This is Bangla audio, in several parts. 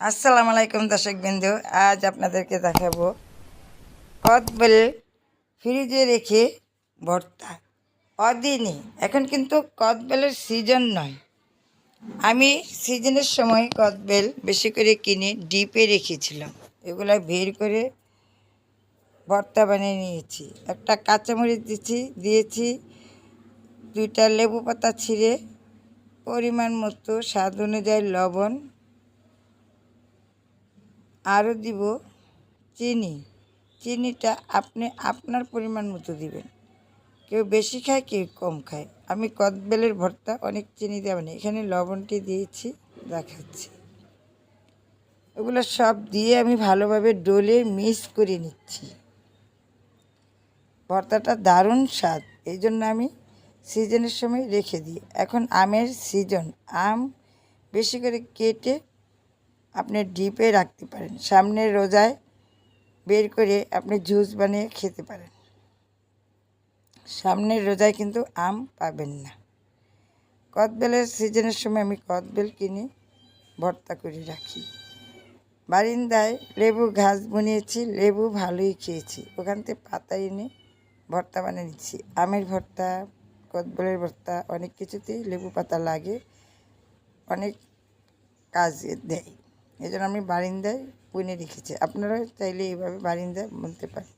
আসসালামু আলাইকুম দর্শক বিন্দু আজ আপনাদেরকে দেখাবো কদবেল ফ্রিজে রেখে ভর্তা। অদিনই, এখন কিন্তু কদবেলের সিজন নয়। আমি সিজনের সময় কদবেল বেশি করে কিনে ডিপে রেখেছিলাম। এগুলো বের করে ভর্তা বানিয়ে নিয়েছি। একটা কাঁচামরিচ দিচ্ছি, দিয়েছি, দুইটা লেবু পাতা ছিঁড়ে, পরিমাণ মতো স্বাদ অনুযায়ী লবণ আরও দিব চিনি। চিনিটা আপনি আপনার পরিমাণ মতো দিবেন। কেউ বেশি খায়, কেউ কম খায়। আমি কদবেলের ভর্তা, অনেক চিনি দেওয়া নেই। এখানে লবণটি দিয়েছি, দেখাচ্ছি। ওগুলো সব দিয়ে আমি ভালোভাবে ডলে মিক্স করে নিচ্ছি। ভর্তাটা দারুণ স্বাদ। এই জন্য আমি সিজনের সময় রেখে দিই। এখন আমের সিজন। আম বেশি করে কেটে আপনি ডিপে রাখতে পারেন। সামনের রোজায় বের করে আপনি জুস বানিয়ে খেতে পারেন। সামনের রোজায় কিন্তু আম পাবেন না। কদবেলের সিজনের সময় আমি কদবেল কিনে ভর্তা করে রাখি। বারিন্দায় লেবু ঘাস বুনিয়েছি, লেবু ভালোই খেয়েছি। ওখান থেকে পাতা এনে ভর্তা বানিয়ে নিচ্ছি। আমের ভর্তা, কদবেলের ভর্তা, অনেক কিছুতেই লেবু পাতা লাগে, অনেক কাজে দেয়। এই জন্য আমি বারিন্দায় বুনে রেখেছি। আপনারা চাইলে এইভাবে বারিন্দায় বলতে পারেন।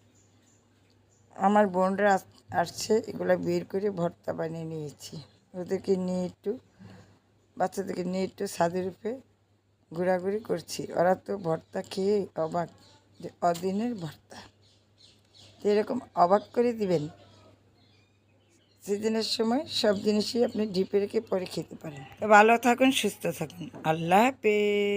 আমার বোনরা আস- আসছে, এগুলো বের করে ভর্তা বানিয়ে নিয়েছি। ওদেরকে নিয়ে একটু, বাচ্চাদেরকে নিয়ে একটু ছাদের উপরে ঘোরাঘুরি করছি। ওরা তো ভর্তা খেয়ে অবাক যে অদিনের ভর্তা। তো এরকম অবাক করে দিবেন। সিজনের সময় সব জিনিসই আপনি ডিপে রেখে পরে খেতে পারেন। তো ভালো থাকুন, সুস্থ থাকুন। আল্লাহ হাফেজ।